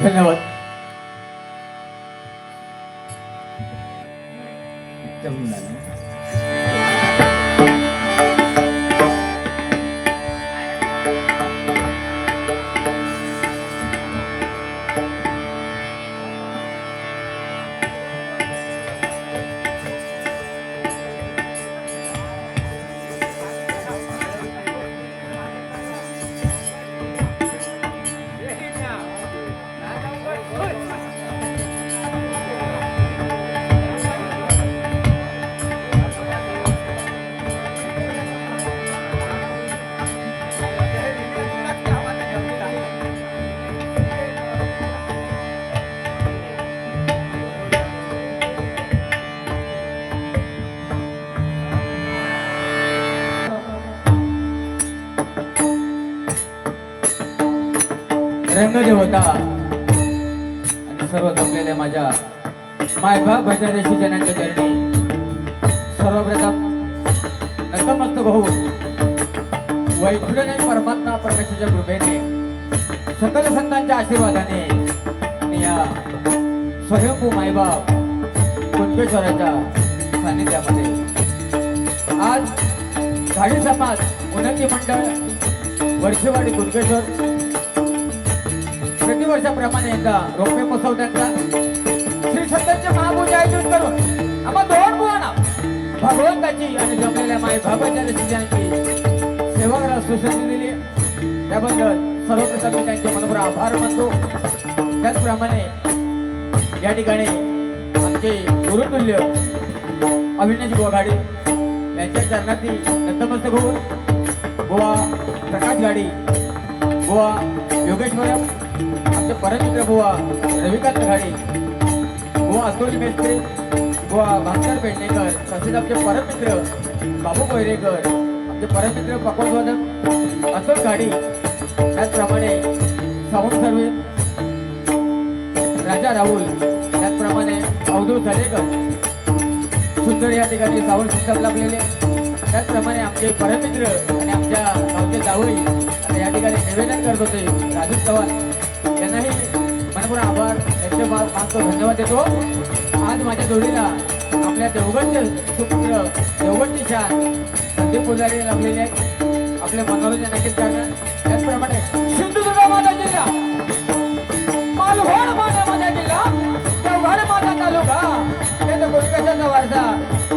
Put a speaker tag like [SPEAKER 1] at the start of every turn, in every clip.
[SPEAKER 1] धन्यवाद. मायबाप भजन जनांच्या चरणी सर्वप्रथम नतमस्तक होऊन वैकुंठ परमात्मा परमेश्वरच्या कृपेने सकल संतांच्या आशीर्वादाने आणि या स्वयंभू मायबाप कुंकेश्वराच्या सान्निध्यामध्ये. आज झाडी समाज उन्नती मंडळ वर्षेवाडी कुंकेश्वर प्रतिवर्षाप्रमाणे एकदा रोपे बसवण्याचा श्री सत्याचे महापूजा आयोजित करून आम्हा दोन बुवाना भगवंताची आणि जमलेल्या माय बाबाच्या रसिकांची सेवा सुशक्ती दिली. त्याबद्दल सर्वप्रथम मी त्यांचे मनोबर आभार मानतो. त्याचप्रमाणे या ठिकाणी आमचे गुरुतुल्य अविनाश बुवा गाडी यांच्या चरणातील नतमस्तक होऊन बुवा प्रकाश गाडी बुवा योगेश्वर आमचे परममित्र बुवा रविकांत गाडी हो, बुवा अतुल मेस्त्री? बुवा हो, भास्कर पेडणेकर. तसेच आमचे परममित्र बाबू कोयरेकर. आमचे परममित्र पकोडवादन अतुल गाडी. त्याचप्रमाणे सावंत सर्वे राजा राहुल. त्याचप्रमाणे अवधू झालेकर सुंदर या ठिकाणी साऊंड सिस्टम लाभलेले. त्याचप्रमाणे आमचे परमित्र आणि आमच्या गावचे जावळी आता या ठिकाणी निवेदन करत होते राजू चव्हाण. मानतो धन्यवाद देतो. आज माझ्या जोडीला आपल्या देवगडचे सुपुत्र देवगडचे शान संदीप पुजारी लाभलेले आहेत. आपले मनोरंजन नक्कीच करणार त्याचप्रमाणे सिंधुदुर्ग माझा जिल्हा मालवण माझा माझा जिल्हा देवगड माझा तालुका त्याचा कोलकात्याचा वारसा.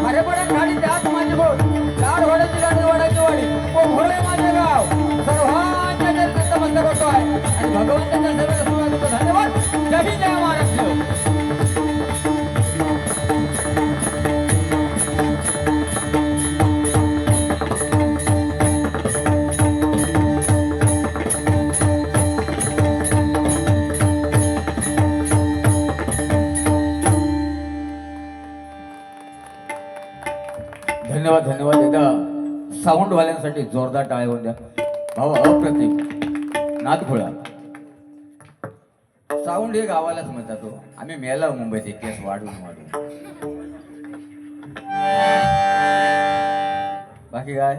[SPEAKER 1] अरे खाडी गाडी त्यात माझी बोट लाड वाड्याची गाडी वाड्याची वाडी ओ भोळे माझे गाव. सर्वांच्या चरणात करतो आहे आणि भगवंताच्या सर्व धन्यवाद धन्यवाद एकदा साऊंड वाल्यांसाठी जोरदार टाळे होऊन द्या भाऊ अप्रतिम. नाथखोळा साऊंड हे गावालाच म्हणतात तो आम्ही मेला हो मुंबईत एक केस वाढून वाढून. बाकी काय?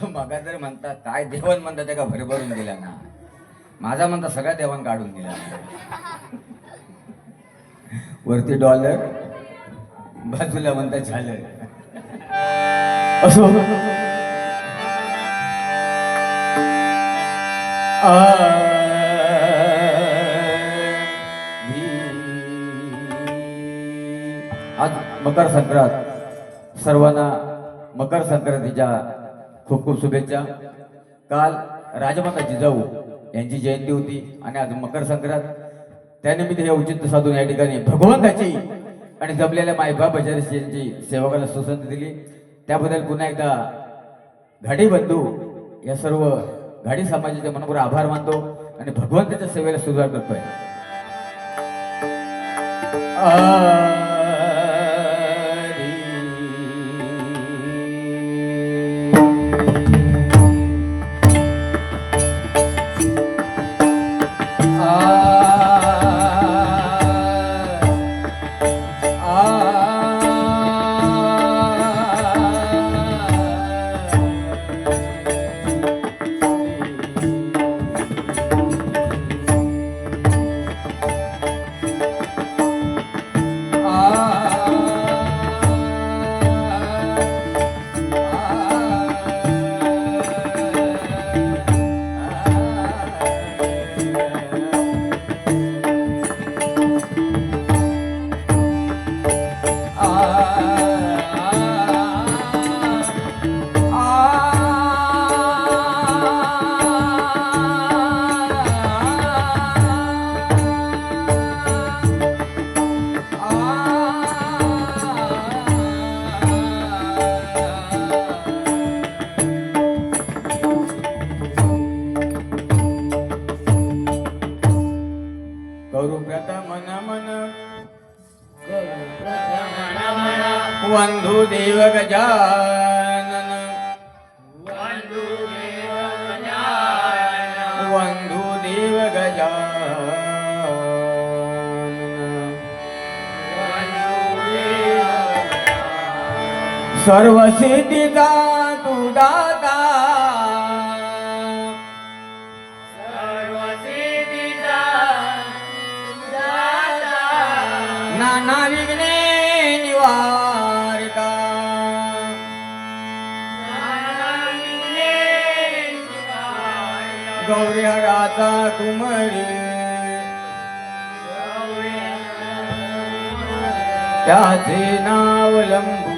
[SPEAKER 1] तो मगा जर म्हणता काय देवण म्हणता त्या का भरभरून दिला ना? माझा म्हणता सगळ्या देवान काढून दिला. वरती डॉलर बाजूला म्हणता झालं. असो. आ. मकर संक्रांत. सर्वांना मकर संक्रांतीच्या खूप खूप शुभेच्छा. काल राजमाता जिजाऊ यांची जयंती होती आणि आज मकर संक्रांत. त्यानिमित्त हे औचित्य साधून या ठिकाणी भगवंताची आणि जमलेल्या मायबाप यांची सेवकाला सुसंधी दिली. त्याबद्दल पुन्हा एकदा घाडी बंधू या सर्व घाडी समाजाचे मनपूर आभार मानतो आणि भगवंताच्या सेवेला सुरुवात करतोय. वंधू देव गजानन वंधू देव गजानन सर्व सिद्धीचा तू गौरी हराचा कुमरी त्याचे नाव लंबू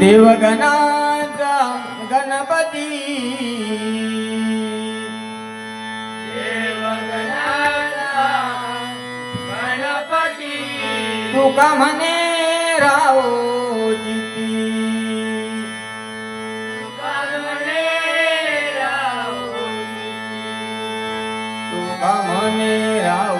[SPEAKER 1] देवगणाचा गणपती. तुका म्हणे राव. तुका म्हणे राव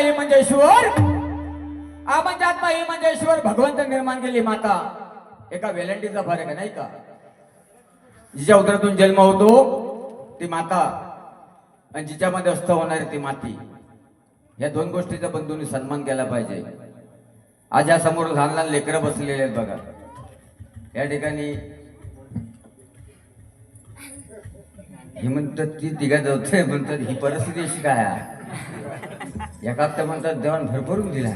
[SPEAKER 1] हे म्हणजे ईश्वर आ म्हणजे आत्मा हे म्हणजे ईश्वर भगवंत निर्माण केली माता. एका वेलंटीचा फरक आहे नाही का? जिच्या उदरातून जन्म होतो ती माता. आणि जिच्यामध्ये अस्थ होणारी ती माती. या दोन गोष्टीचा बंधूंनी सन्मान केला पाहिजे. आज या समोर लहान लहान लेकरं बसलेले आहेत बघा. या ठिकाणी हे म्हणतात ती तिघा जाते म्हणतात ही परिस्थिती अशी काय आहे? एका तर म्हणतात देवान भरभरून दिला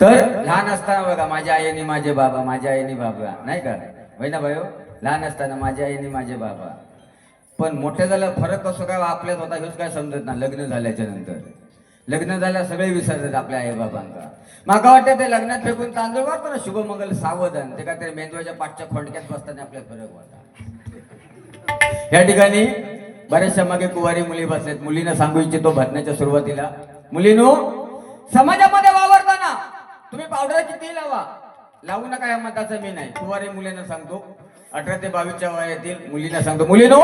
[SPEAKER 1] तर लहान असताना बघा माझ्या आईने माझे बाबा माझ्या आईने बाबा. नाही का? वैना ना भाई लहान असताना माझ्या आईने माझे बाबा. पण मोठे झालं फरक कसं काय आपल्यात होता हेच काय समजत ना लग्न झाल्याच्यानंतर. लग्न झाल्या सगळे विसरतात आपल्या आई बाबांचा माका वाटतं ते लग्नात फेकून तांदूळ वाटतो ना शुभमंगल सावधान. ते काहीतरी मेंदवाच्या पाठच्या खोंडक्यात बसताना आपल्यात फरक होता. या ठिकाणी बऱ्याचशा मागे कुवारी मुली बसलेत. मुलींना सांगू इच्छितो भटण्याच्या सुरुवातीला. मुलीनो समाजामध्ये वावरताना तुम्ही पावडर किती लावा. लावू नका या मताचं मी नाही. कुवारी मुलींना सांगतो. अठरा ते बावीसच्या वयातील मुलींना सांगतो. मुलीनो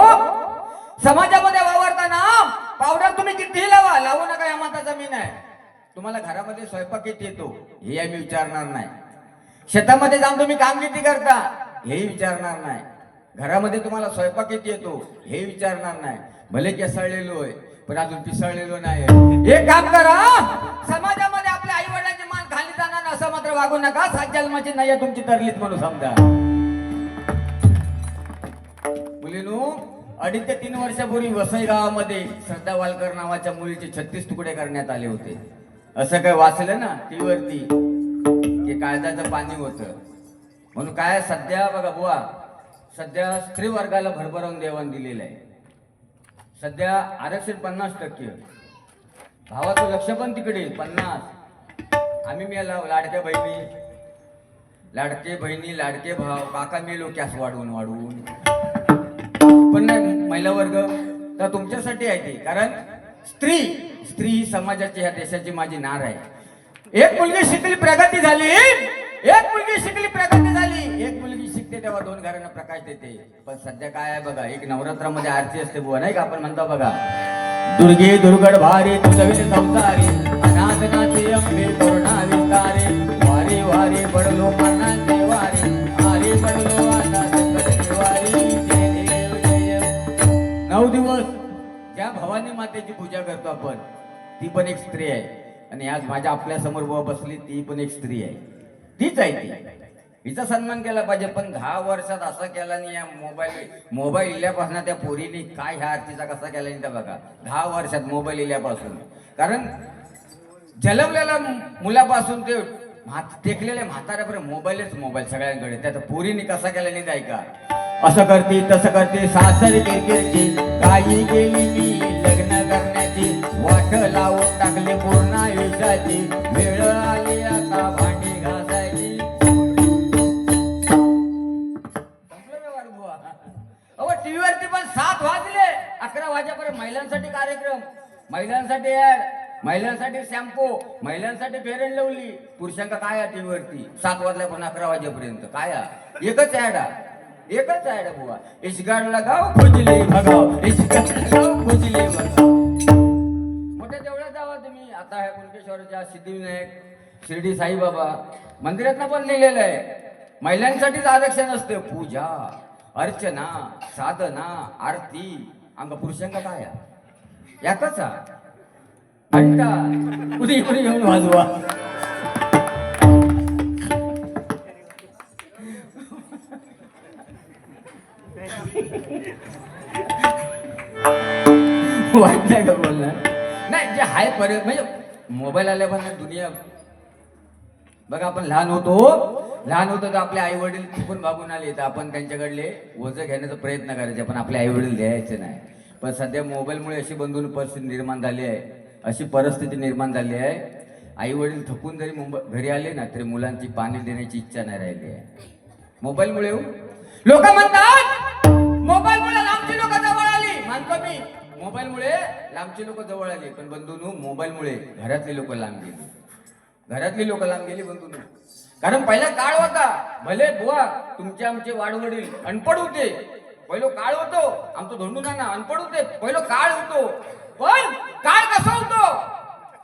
[SPEAKER 1] समाजामध्ये वावरताना पावडर तुम्ही किती लावा. लावू नका या मताचा मी नाही. तुम्हाला घरामध्ये स्वयंपाक किती येतो? हे आम्ही विचारणार नाही. शेतामध्ये जाऊन तुम्ही काम किती करता? हेही विचारणार नाही. घरामध्ये तुम्हाला स्वयंपाक किती येतो हे विचारणार नाही. भले केसळलेलो आहे पण अजून पिसळलेलो नाही
[SPEAKER 2] एक काम करा समाजामध्ये आपल्या आई वडिलांची मान खाली जाणार असं मात्र वागू नका. सात जन्माची नाही तुमची तरलीत म्हणून समजा.
[SPEAKER 1] मुलीनो अडीच ते तीन वर्षापूर्वी वसई गावामध्ये श्रद्धा वालकर नावाच्या मुलीचे छत्तीस तुकडे करण्यात आले होते. असं काय वाचलं ना टी वरती की काळजाचं पाणी होतं. म्हणून काय सध्या बघा बुवा सध्या स्त्री वर्गाला भरभरावून देवाण दिलेलं आहे. सध्या आरक्षण पन्नास टक्के. भावाचं लक्ष पण तिकडे पन्नास. आम्ही मेला लाडक्या बहिणी. लाडके बहिणी लाडके भाव काका मेलो कॅस वाढवून वाढवून पण नाही महिला वर्ग तर तुमच्यासाठी आहे ते. कारण स्त्री स्त्री ही समाजाची ह्या देशाची माझी नार आहे.
[SPEAKER 2] एक मुलगी शिकली प्रगती झाली. एक मुलगी शिकली प्रगती झाली.
[SPEAKER 1] एक मुलगी तेव्हा दोन घरांना प्रकाश देते. पण सध्या काय आहे बघा एक नवरात्रामध्ये आरती असते बुवा नाही का? आपण म्हणतो बघा दुर्गे दुर्गड भारी तुझवी संसारी अनाथ अंबे करुणा विस्तारे वारी वारी पडलो मनाचे नऊ दिवस ज्या भवानी मातेची पूजा करतो आपण ती पण एक स्त्री आहे. आणि आज माझ्या आपल्यासमोर बसली ती पण एक स्त्री आहे. तीच आहे ती. हिचा सन्मान केला पाहिजे पण दहा वर्षात असं केला नाही या मोबाईल मोबाईल इल्यापासून त्या पोरीने काय ह्या आरतीचा कसा केला नाही त्या बघा. दहा वर्षात मोबाईल इल्यापासून. कारण जलमलेल्या मुलापासून ते म्हात टेकलेल्या म्हाताऱ्यापर्यंत मोबाईलच मोबाईल सगळ्यांकडे. त्यात पोरीने कसा केला नाही नाही असं करते तसं करते सासरी काही गेली मी लग्न करण्याची वाट लावून टाकले पूर्ण आयुष्याची.
[SPEAKER 2] सात वाजले.
[SPEAKER 1] अकरा वाजेपर्यंत महिलांसाठी कार्यक्रम. महिलांसाठी ऍड महिलांसाठी शॅम्पू महिलांसाठी फेरन लावली. पुरुषांका काय आहे टीव्हीवरती? सात वाजल्यापासून अकरा वाजेपर्यंत. काय आहे? एकच ऍड आहे. एकच ऍड आहे बुवा. इशगाड लगाव खुजले भगाव इशगाड लगाव भगाव मोठ्या देवळात जावा तुम्ही. आता आहे कुणकेश्वरच्या सिद्धिविनायक शिर्डी साईबाबा मंदिरात पण लिहिलेलं आहे. महिलांसाठीच आरक्षण असतं. पूजा. अर्चना साधना आरती अंग पुरुषांग काय आहे? याकच हा. घंटा घेऊन वाजवा वाईट नाही का बोलणार नाही जे आहे पर्यंत म्हणजे मोबाईल आल्यापासून दुनिया बघा आपण लहान होतो. लहान होतो तर आपले आई वडील चुकून बागून आले तर आपण त्यांच्याकडले ओझं घेण्याचा प्रयत्न करायचे. पण आपले आई वडील द्यायचे नाही. पण सध्या मोबाईलमुळे अशी बंधून परिस्थिती निर्माण झाली आहे. अशी परिस्थिती निर्माण झाली आहे. आई वडील थकून जरी मुंबई घरी आले ना तरी मुलांची पाणी देण्याची इच्छा नाही राहिली आहे. मोबाईलमुळे हो.
[SPEAKER 2] लोक म्हणतात मोबाईलमुळे लांबची लोक जवळ आली. मानतो मी.
[SPEAKER 1] मोबाईलमुळे लांबची लोक जवळ आली. पण बंधून मोबाईलमुळे घरातले लोक लांब गेली. घरातली लोक लांब गेली बंधून कारण पहिला काळ होता भले बुवा तुमचे आमचे वाडवडील अनपड होते पहिलो काळ होतो आमचं धोंडू नाना अनपड होते पहिलो काळ होतो. पण काळ कसा होतो?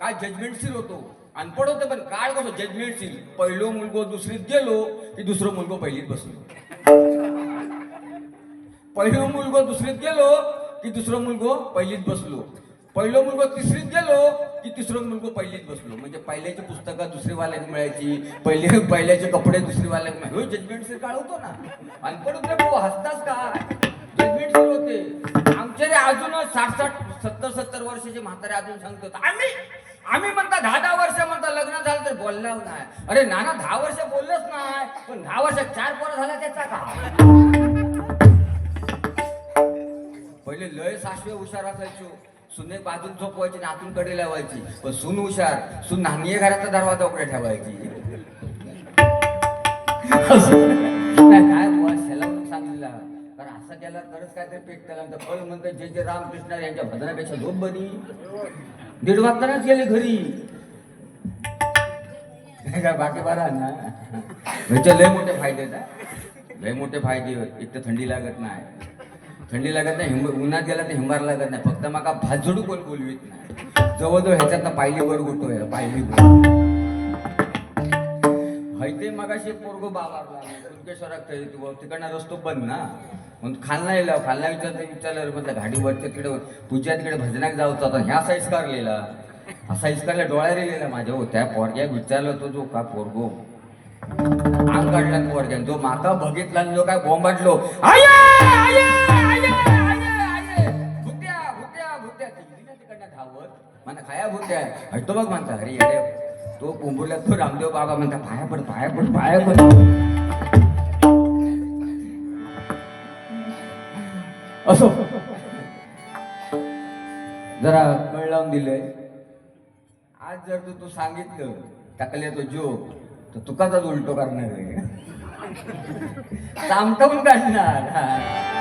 [SPEAKER 1] काय जजमेंटशील होतो. अनपड होते पण काळ कसं जजमेंटशील पहिलो मुलगो दुसरीत गेलो की दुसरं मुलगो पहिलीत बसलो. पहिलो मुलगो दुसरीत गेलो की दुसरं मुलगो पहिलीत बसलो. पहिलो मुलगो तिसरीत गेलो की तिसरं मुलगो पहिलीत बसलो. म्हणजे पहिल्याची पुस्तकं दुसरी वाल्यात मिळायची पहिले पहिल्याचे कपडे दुसरी वाल्यात मिळायचे जजमेंट काळ काढवतो ना. अनपड होते भाऊ हसताच का? जजमेंट होते. आमचे रे अजून साठ साठ सत्तर सत्तर वर्षाचे म्हातारे अजून सांगतात आम्ही आम्ही म्हणता दहा दहा वर्ष म्हणता लग्न झालं तर बोलणार नाही. अरे नाना दहा वर्ष बोललोच नाही पण दहा वर्षात चार पोरं झाला त्याचा का? पहिले लय सासवे हुशार असायचो. सुने बाजून झोपवायची आणि आतून कडे लावायची. पण सुन हुशार सुन नांगीये घराचा दरवाजा उघडे ठेवायची. नाही, काय बुवा शेला सांगितलं. कारण असं त्याला खरंच काहीतरी पेट त्याला. म्हणतं फळ म्हणतं जे जे रामकृष्ण यांच्या भजनापेक्षा झोप बनी दीड वाजतानाच गेले घरी. नाही काय बाकी बरा ना ह्याचे म्हणजे लय मोठे फायदे आहेत हा. लय मोठे फायदे आहेत. एक तर थंडी लागत नाही. थंडी लागत नाही हिंब उन्हात गेला तर हिंबार लागत नाही. फक्त माका भाजडू कोण बोलवीत नाही. जवळजवळ ह्याच्यात पायली वर उठतोय पायली हैते मगाशी पोरगो बाबारला. कुणकेश्वरात तरी तू तिकडनं रस्तो बंद ना. म्हणून खालना येला खालना विचारता विचारलं म्हटलं घाटीवरच्या तिकडे तुझ्या तिकडे भजनाक जाऊचा होता ह्या साईज लिहिला. असा इस्कारला डोळ्या लिहिलेला माझ्या. हो त्या पोरग्याक विचारलं तो जो का पोरगो? अंग काढला पोरग्यान. जो माका बघितला आणि जो काय बोंबाटलो आया आया म्हणा खाया भुत्या हटतो बघ म्हणता अरे अरे तो कुंभुरला तो रामदेव बाबा म्हणता पाया पड पाया पड पाया पड.
[SPEAKER 3] असो.
[SPEAKER 1] जरा कळ लावून दिलंय. आज जर तू तू सांगितलं टाकले तो जो तर तुकाचाच उलटो करणार आहे. चामटवून काढणार. हा.